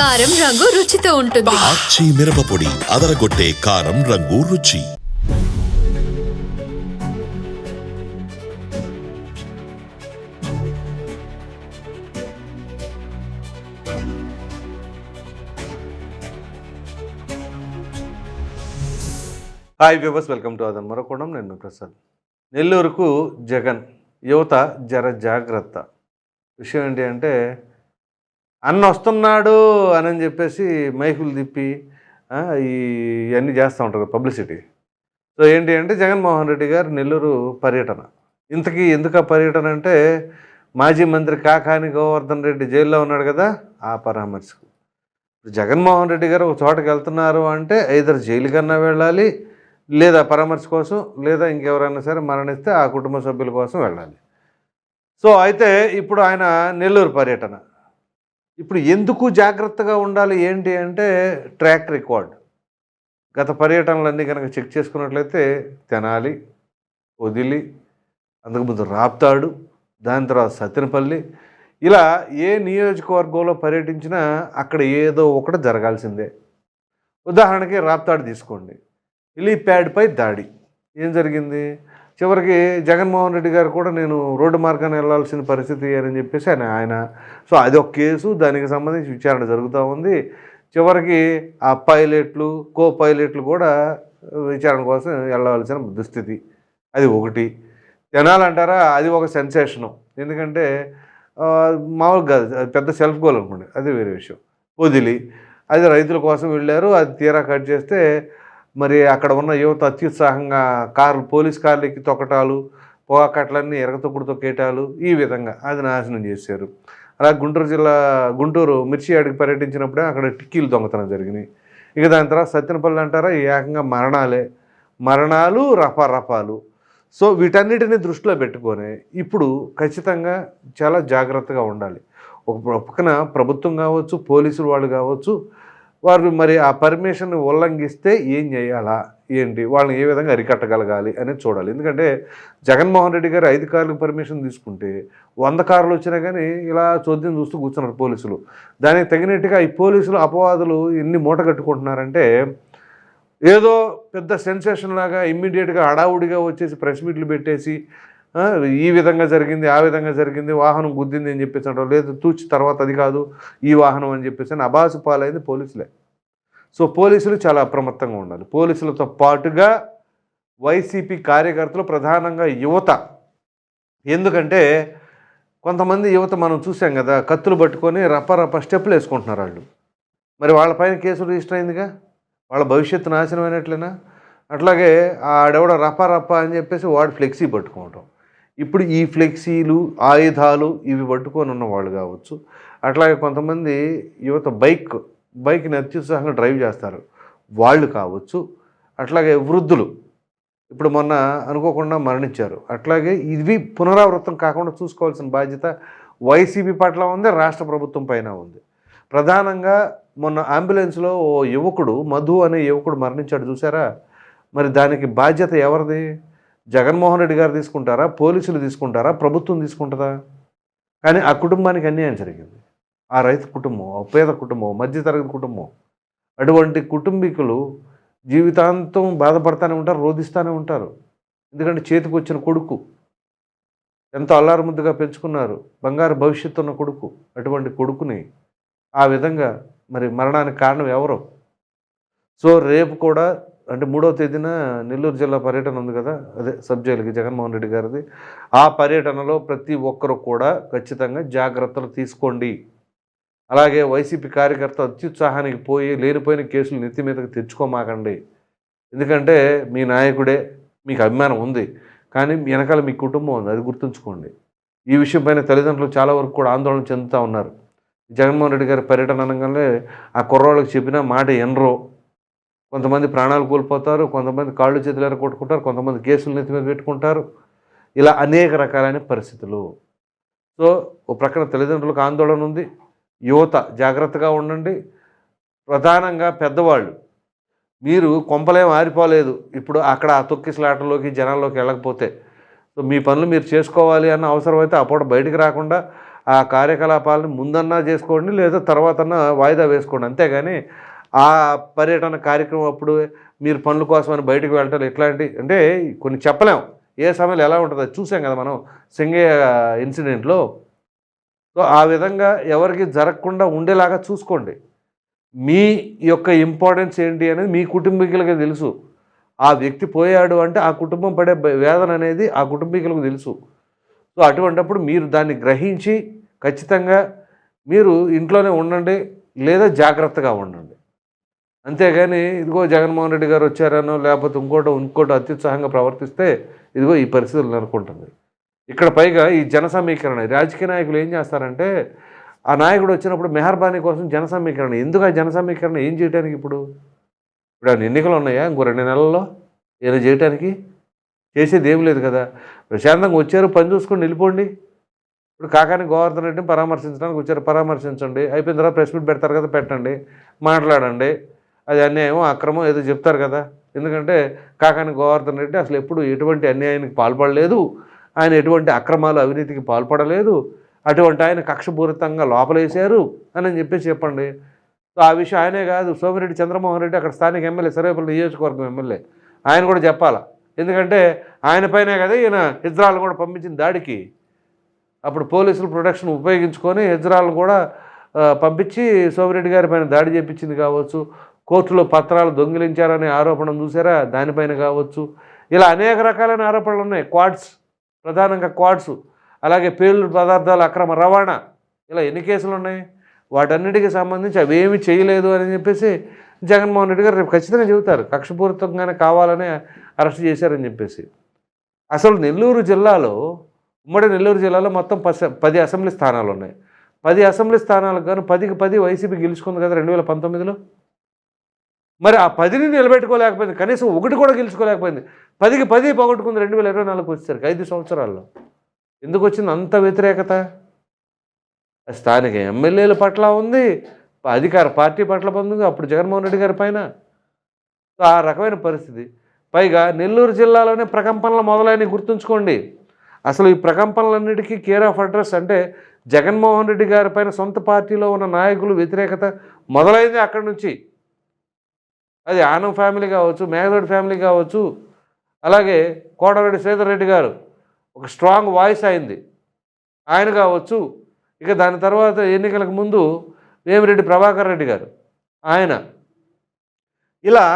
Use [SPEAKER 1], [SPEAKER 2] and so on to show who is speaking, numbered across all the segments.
[SPEAKER 1] కారం రంగు రుచితో ఉంటుంది.
[SPEAKER 2] ఆచి మిరపపొడి అదరగొట్టే కారం రంగు రుచి.
[SPEAKER 3] హాయ్ వ్యూవర్స్ వెల్కమ్ టు అదన్ మరొకడం నేను మీ ప్రసాద్ నెల్లూరుకు జగన్ యువత జర జాగ్రత్త. విషయం ఏంటి అంటే అన్న వస్తున్నాడు అని చెప్పేసి మైకులు తిప్పి ఈ ఇవన్నీ చేస్తూ ఉంటారు పబ్లిసిటీ. సో ఏంటి అంటే జగన్మోహన్ రెడ్డి గారు నెల్లూరు పర్యటన. ఇంతకీ ఎందుకు ఆ పర్యటన అంటే మాజీ మంత్రి కాకాని గోవర్ధన్ రెడ్డి జైల్లో ఉన్నాడు కదా ఆ పరామర్శకు. జగన్మోహన్ రెడ్డి గారు ఒక చోటకి వెళ్తున్నారు అంటే ఐదర్ జైలుకన్నా వెళ్ళాలి లేదా పరామర్శ కోసం లేదా ఇంకెవరైనా సరే మరణిస్తే ఆ కుటుంబ సభ్యుల కోసం వెళ్ళాలి. సో అయితే ఇప్పుడు ఆయన నెల్లూరు పర్యటన. ఇప్పుడు ఎందుకు జాగ్రత్తగా ఉండాలి? ఏంటి అంటే ట్రాక్ రికార్డ్. గత పర్యటనలన్నీ కనుక చెక్ చేసుకున్నట్లయితే తెనాలి వదిలి అంతకుముందు రాప్తాడు దాని తర్వాత సత్తెనపల్లి ఇలా ఏ నియోజకవర్గంలో పర్యటించినా అక్కడ ఏదో ఒకటి జరగాల్సిందే. ఉదాహరణకి రాప్తాడు తీసుకోండి. హెలీప్యాడ్పై దాడి. ఏం జరిగింది? చివరికి జగన్మోహన్ రెడ్డి గారు కూడా నేను రోడ్డు మార్గాన్ని వెళ్ళాల్సిన పరిస్థితి అని చెప్పేసి ఆయన ఆయన. సో అది ఒక కేసు దానికి సంబంధించి విచారణ జరుగుతూ ఉంది. చివరికి ఆ పైలట్లు కో పైలట్లు కూడా విచారణ కోసం వెళ్ళవలసిన దుస్థితి. అది ఒకటి. తినాలంటారా అది ఒక సెన్సేషను. ఎందుకంటే మామూలుగా కాదు. పెద్ద సెల్ఫ్ గోల్ అనుకోండి. అది వేరే విషయం. వదిలి అది రైతుల కోసం వెళ్ళారు అది తీరా కట్ చేస్తే మరి అక్కడ ఉన్న యువత అత్యుత్సాహంగా కార్లు పోలీస్ కార్లు ఎక్కి తొక్కటాలు పొగాకట్లన్నీ ఎరగతొక్కుడు తొక్కేటాలు ఈ విధంగా అది నాశనం చేశారు. అలా గుంటూరు జిల్లా గుంటూరు మిర్చి అడిగి పర్యటించినప్పుడే అక్కడ టిక్కీలు దొంగతనం జరిగినాయి. ఇక దాని తర్వాత సత్యనపల్లి అంటారా ఈ ఏకంగా మరణాలే. మరణాలు రఫారఫాలు. సో వీటన్నిటిని దృష్టిలో పెట్టుకొని ఇప్పుడు ఖచ్చితంగా చాలా జాగ్రత్తగా ఉండాలి. ఒక పక్కన ప్రభుత్వం కావచ్చు పోలీసులు వాళ్ళు కావచ్చు వారు మరి ఆ పర్మిషన్ ఉల్లంఘిస్తే ఏం చేయాలా? ఏంటి? వాళ్ళని ఏ విధంగా అరికట్టగలగాలి అనేది చూడాలి. ఎందుకంటే జగన్మోహన్ రెడ్డి గారు ఐదు కార్లకు పర్మిషన్ తీసుకుంటే వంద కార్లు వచ్చినా కానీ ఇలా చోద్యం చూస్తూ కూర్చున్నారు పోలీసులు. దానికి తగినట్టుగా ఈ పోలీసులు అపవాదులు ఎన్ని మూట కట్టుకుంటున్నారంటే ఏదో పెద్ద సెన్సేషన్ లాగా ఇమ్మీడియట్గా హడావుడిగా వచ్చేసి ప్రెస్ మీట్లు పెట్టేసి ఈ విధంగా జరిగింది ఆ విధంగా జరిగింది వాహనం గుద్దింది అని చెప్పేసి అంటారు. లేదు తూచి తర్వాత అది కాదు ఈ వాహనం అని చెప్పేసి అని అబాసు పాలైంది పోలీసులే. సో పోలీసులు చాలా అప్రమత్తంగా ఉండాలి. పోలీసులతో పాటుగా వైసీపీ కార్యకర్తలు ప్రధానంగా యువత. ఎందుకంటే కొంతమంది యువత మనం చూసాం కదా కత్తులు పట్టుకొని రప్ప రప్ప స్టెప్పులు వేసుకుంటున్నారు వాళ్ళు. మరి వాళ్ళపైన కేసు రిజిస్టర్ అయిందిగా? వాళ్ళ భవిష్యత్తు నాశనం అయినట్లేనా? అట్లాగే ఆడెవడ రప రప అని చెప్పేసి వాడు ఫ్లెక్సీ పట్టుకోవటం. ఇప్పుడు ఈ ఫ్లెక్సీలు ఆయుధాలు ఇవి పట్టుకొని ఉన్న వాళ్ళు కావచ్చు. అట్లాగే కొంతమంది యువత బైక్ బైక్ని అత్యుత్సాహంగా డ్రైవ్ చేస్తారు. వాళ్ళు కావచ్చు. అట్లాగే వృద్ధులు. ఇప్పుడు మొన్న అనుకోకుండా మరణించారు. అట్లాగే ఇవి పునరావృతం కాకుండా చూసుకోవాల్సిన బాధ్యత వైసీపీ పట్ల ఉంది రాష్ట్ర ప్రభుత్వం పైన ఉంది. ప్రధానంగా మొన్న అంబులెన్స్లో ఓ యువకుడు మధు అనే యువకుడు మరణించాడు. చూసారా మరి దానికి బాధ్యత ఎవరిది? జగన్మోహన్ రెడ్డి గారు తీసుకుంటారా? పోలీసులు తీసుకుంటారా? ప్రభుత్వం తీసుకుంటుందా? కానీ ఆ కుటుంబానికి అన్యాయం జరిగింది. ఆ రైతు కుటుంబం ఆ పేద కుటుంబం మధ్యతరగతి కుటుంబం అటువంటి కుటుంబీకులు జీవితాంతం బాధపడతానే ఉంటారు రోధిస్తూనే ఉంటారు. ఎందుకంటే చేతికి వచ్చిన కొడుకు ఎంతో అల్లారు ముద్దుగా పెంచుకున్నారు. బంగారు భవిష్యత్తు ఉన్న కొడుకు అటువంటి కొడుకుని ఆ విధంగా మరి మరణానికి కారణం ఎవరు? సో రేపు కూడా అంటే మూడవ తేదీన నెల్లూరు జిల్లా పర్యటన ఉంది కదా? అదే సబ్ జైలుకి జగన్మోహన్ రెడ్డి గారిది. ఆ పర్యటనలో ప్రతి ఒక్కరు కూడా ఖచ్చితంగా జాగ్రత్తలు తీసుకోండి. అలాగే వైసీపీ కార్యకర్త అత్యుత్సాహానికి పోయి లేనిపోయిన కేసులు నెత్తి మీదకి తెచ్చుకోమాకండి. ఎందుకంటే మీ నాయకుడే మీకు అభిమానం ఉంది. కానీ వెనకాల మీ కుటుంబం ఉంది. అది గుర్తుంచుకోండి. ఈ విషయంపైన తల్లిదండ్రులు చాలా వరకు కూడా ఆందోళన చెందుతూ ఉన్నారు. జగన్మోహన్ రెడ్డి గారి పర్యటన అనగానే ఆ కుర్రోళ్ళకి చెప్పిన మాట ఎనరో. కొంతమంది ప్రాణాలు కోల్పోతారు కొంతమంది కాళ్ళు చేతులు కొట్టుకుంటారు కొంతమంది కేసులు నెత్తి మీద పెట్టుకుంటారు. ఇలా అనేక రకాలైన పరిస్థితులు. సో ఓ ప్రక్కన తల్లిదండ్రులకు ఆందోళన ఉంది. యువత జాగ్రత్తగా ఉండండి. ప్రధానంగా పెద్దవాళ్ళు. మీరు కొంపలేం ఆరిపోలేదు. ఇప్పుడు అక్కడ ఆ తొక్కిసలాటలోకి జనాల్లోకి వెళ్ళకపోతే. సో మీ పనులు మీరు చేసుకోవాలి అన్న అవసరం అయితే అప్పుడు బయటికి రాకుండా ఆ కార్యకలాపాలను ముందన్నా చేసుకోండి లేదా తర్వాతన్నా వాయిదా వేసుకోండి. అంతేగాని ఆ పర్యటన కార్యక్రమం అప్పుడు మీరు పనుల కోసమని బయటకు వెళ్ళటం ఇట్లాంటి అంటే కొన్ని చెప్పలేం. ఏ సమయంలో ఎలా ఉంటుందో చూసాం కదా మనం సింగయ్య ఇన్సిడెంట్లో. సో ఆ విధంగా ఎవరికి జరగకుండా ఉండేలాగా చూసుకోండి. మీ యొక్క ఇంపార్టెన్స్ ఏంటి అనేది మీ కుటుంబీకులకి తెలుసు. ఆ వ్యక్తి పోయాడు అంటే ఆ కుటుంబం పడే వేదన అనేది ఆ కుటుంబీకులకు తెలుసు. సో అటువంటప్పుడు మీరు దాన్ని గ్రహించి ఖచ్చితంగా మీరు ఇంట్లోనే ఉండండి లేదా జాగ్రత్తగా ఉండండి. అంతేగాని ఇదిగో జగన్మోహన్ రెడ్డి గారు వచ్చారనో లేకపోతే ఇంకోటో ఇంకోటో అత్యుత్సాహంగా ప్రవర్తిస్తే ఇదిగో ఈ పరిస్థితులు నెలకొంటుంది ఇక్కడ పైగా ఈ జన సమీకరణ రాజకీయ నాయకులు ఏం చేస్తారంటే ఆ నాయకుడు వచ్చినప్పుడు మెహర్బానీ కోసం జన సమీకరణ ఎందుకు ఆ జన సమీకరణ ఏం చేయడానికి ఇప్పుడు? ఇప్పుడు ఆయన ఎన్నికలు ఉన్నాయా? ఇంకో రెండు నెలల్లో ఏదో చేయటానికి? చేసేది ఏం లేదు కదా. ప్రశాంతంగా వచ్చారు పని చూసుకొని వెళ్ళిపోండి ఇప్పుడు కాకాని గోవర్ధన్ రెడ్డిని పరామర్శించడానికి వచ్చారు. పరామర్శించండి. అయిపోయిన తర్వాత ప్రెస్ మీట్ పెడతారు కదా పెట్టండి. మాట్లాడండి. అది అన్యాయం అక్రమం ఏదో చెప్తారు కదా. ఎందుకంటే కాకాని గోవర్ధన్ రెడ్డి అసలు ఎప్పుడు ఎటువంటి అన్యాయానికి పాల్పడలేదు. ఆయన ఎటువంటి అక్రమాలు అవినీతికి పాల్పడలేదు. అటువంటి ఆయన కక్షపూరితంగా లోపలేశారు అని చెప్పేసి చెప్పండి. సో ఆ విషయం ఆయనే కాదు. సోమిరెడ్డి చంద్రమోహన్ రెడ్డి అక్కడ స్థానిక ఎమ్మెల్యే సర్వేపల్లి నియోజకవర్గం ఎమ్మెల్యే. ఆయన కూడా చెప్పాలా? ఎందుకంటే ఆయన పైనే కదా ఈయన హిజ్రాలు కూడా పంపించిన దాడికి. అప్పుడు పోలీసులు ప్రొటెక్షన్ ఉపయోగించుకొని హిజ్రాలను కూడా పంపించి సోమిరెడ్డి గారి పైన దాడి చేయించింది కావచ్చు. కోర్టులో పత్రాలు దొంగిలించారనే ఆరోపణ చూసారా? దానిపైన కావచ్చు. ఇలా అనేక రకాలైన ఆరోపణలు ఉన్నాయి. క్వాడ్స్ ప్రధానంగా క్వాడ్స్ అలాగే పేలు పదార్థాల అక్రమ రవాణా ఇలా ఎన్ని కేసులు ఉన్నాయి? వాటన్నిటికీ సంబంధించి అవేమి చేయలేదు అని చెప్పేసి జగన్మోహన్ రెడ్డి గారు రేపు ఖచ్చితంగా చెబుతారు. కక్షపూరితంగానే కావాలనే అరెస్ట్ చేశారని చెప్పేసి. అసలు నెల్లూరు జిల్లాలో ఉమ్మడి నెల్లూరు జిల్లాలో మొత్తం పది అసెంబ్లీ స్థానాలు ఉన్నాయి. పది అసెంబ్లీ స్థానాలకు గాను పదికి పది వైసీపీ గెలుచుకుంది కదా రెండు వేల పంతొమ్మిదిలో? మరి ఆ పదిని నిలబెట్టుకోలేకపోయింది. కనీసం ఒకటి కూడా గెలుచుకోలేకపోయింది. పదికి పది పోగొట్టుకుంది రెండు వేల ఇరవై నాలుగు వచ్చేసరికి ఐదు సంవత్సరాల్లో. ఎందుకు వచ్చింది అంత వ్యతిరేకత? స్థానిక ఎమ్మెల్యేల పట్ల ఉంది అధికార పార్టీ పట్ల పొందుగా అప్పుడు జగన్మోహన్ రెడ్డి గారి పైన. ఆ రకమైన పరిస్థితి. పైగా నెల్లూరు జిల్లాలోనే ప్రకంపనలు మొదలైనవి గుర్తుంచుకోండి. అసలు ఈ ప్రకంపనలన్నిటికీ కేర్ ఆఫ్ అడ్రస్ అంటే జగన్మోహన్ రెడ్డి గారి పైన సొంత పార్టీలో ఉన్న నాయకులు వ్యతిరేకత మొదలైంది అక్కడి నుంచి. అది ఆనం ఫ్యామిలీ కావచ్చు మేఘరెడ్డి ఫ్యామిలీ కావచ్చు. అలాగే కోటరెడ్డి శ్రీధర్ రెడ్డి గారు ఒక స్ట్రాంగ్ వాయిస్ అయింది. ఆయన కావచ్చు. ఇక దాని తర్వాత ఎన్నికలకు ముందు వేమిరెడ్డి ప్రభాకర్ రెడ్డి గారు ఆయన. ఇలా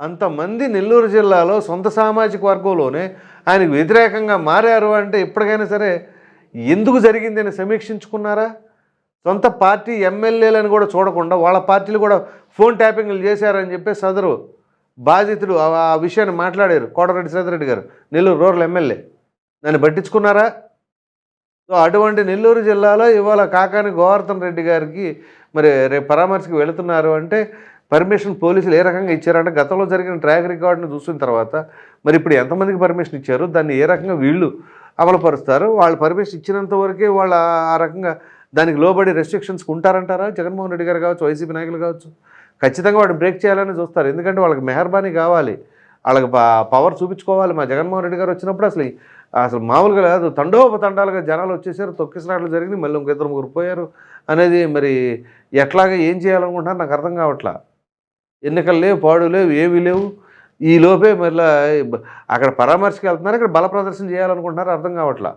[SPEAKER 3] అంతమంది నెల్లూరు జిల్లాలో సొంత సామాజిక వర్గంలోనే ఆయనకు వ్యతిరేకంగా మారారు అంటే ఎప్పటికైనా సరే ఎందుకు జరిగిందని సమీక్షించుకున్నారా? సొంత పార్టీ ఎమ్మెల్యేలను కూడా చూడకుండా వాళ్ళ పార్టీలు కూడా ఫోన్ ట్యాపింగ్లు చేశారని చెప్పి సదరు బాధితులు ఆ విషయాన్ని మాట్లాడారు. కోటరెడ్డి శ్రీధరెడ్డి గారు నెల్లూరు రూరల్ ఎమ్మెల్యే. దాన్ని పట్టించుకున్నారా? సో అటువంటి నెల్లూరు జిల్లాలో ఇవాళ కాకాని గోవర్ధన్ రెడ్డి గారికి మరి రేపు పరామర్శకు వెళుతున్నారు అంటే పర్మిషన్ పోలీసులు ఏ రకంగా ఇచ్చారంటే గతంలో జరిగిన ట్రాక్ రికార్డును చూసిన తర్వాత మరి ఇప్పుడు ఎంతమందికి పర్మిషన్ ఇచ్చారు? దాన్ని ఏ రకంగా వీళ్ళు అమలుపరుస్తారు? వాళ్ళు పర్మిషన్ ఇచ్చినంత వరకే వాళ్ళు ఆ రకంగా దానికి లోబడి రెస్ట్రిక్షన్స్కి ఉంటారంటారా? జగన్మోహన్ రెడ్డి గారు కావచ్చు వైసీపీ నాయకులు కావచ్చు? ఖచ్చితంగా వాడిని బ్రేక్ చేయాలని చూస్తారు. ఎందుకంటే వాళ్ళకి మెహర్బానీ కావాలి. వాళ్ళకి పవర్ చూపించుకోవాలి. మా జగన్మోహన్ రెడ్డి గారు వచ్చినప్పుడు అసలు అసలు మామూలుగా లేదు తండోపతండాలుగా జనాలు వచ్చేసారు తొక్కిసలాట్లు జరిగింది మళ్ళీ ఇంక ఇద్దరు ముగ్గురు పోయారు అనేది మరి ఎట్లాగా ఏం చేయాలనుకుంటున్నారు నాకు అర్థం కావట్లా? ఎన్నికలు లేవు పాడు లేవు ఏమీ లేవు. ఈ లోపే మళ్ళీ అక్కడ పరామర్శకి వెళ్తున్నారు ఇక్కడ బల ప్రదర్శన చేయాలనుకుంటున్నారు? అర్థం కావట్లా?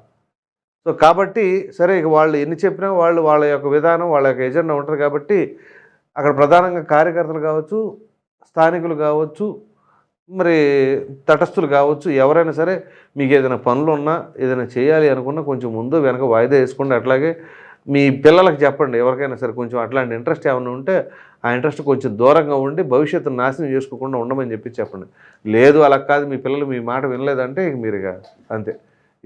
[SPEAKER 3] సో కాబట్టి సరే ఇక వాళ్ళు ఎన్ని చెప్పినా వాళ్ళు వాళ్ళ యొక్క విధానం వాళ్ళ యొక్క ఎజెండా ఉంటుంది కాబట్టి అక్కడ ప్రధానంగా కార్యకర్తలు కావచ్చు స్థానికులు కావచ్చు మరి తటస్థులు కావచ్చు ఎవరైనా సరే మీకు ఏదైనా పనులు ఉన్నా ఏదైనా చేయాలి అనుకున్నా కొంచెం ముందు వెనక వాయిదా వేసుకోండి. అట్లాగే మీ పిల్లలకు చెప్పండి ఎవరికైనా సరే కొంచెం అట్లాంటి ఇంట్రెస్ట్ ఏమైనా ఉంటే ఆ ఇంట్రెస్ట్ కొంచెం దూరంగా ఉండి భవిష్యత్తును నాశనం చేసుకోకుండా ఉండమని చెప్పి చెప్పండి. లేదు అలా కాదు మీ పిల్లలు మీ మాట వినలేదంటే ఇక మీరు ఇక అంతే.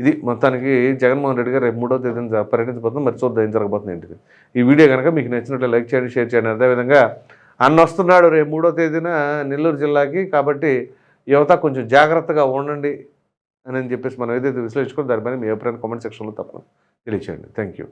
[SPEAKER 3] ఇది మొత్తానికి జగన్మోహన్ రెడ్డి గారు రేపు మూడో తేదీన పర్యటించబోతుంది. మరి చూద్దాం ఏం జరగబోతుంది ఏంటిది. ఈ వీడియో కనుక మీకు నచ్చినట్లు లైక్ చేయండి షేర్ చేయండి. అదేవిధంగా అన్న వస్తున్నాడు రేపు మూడో తేదీన నెల్లూరు జిల్లాకి. కాబట్టి యువత కొంచెం జాగ్రత్తగా ఉండండి అని చెప్పేసి మనం ఏదైతే విశ్లేషించుకో దానిపైన మీ అభిప్రాయం కామెంట్ సెక్షన్లో తప్పకుండా తెలియచేయండి. Thank you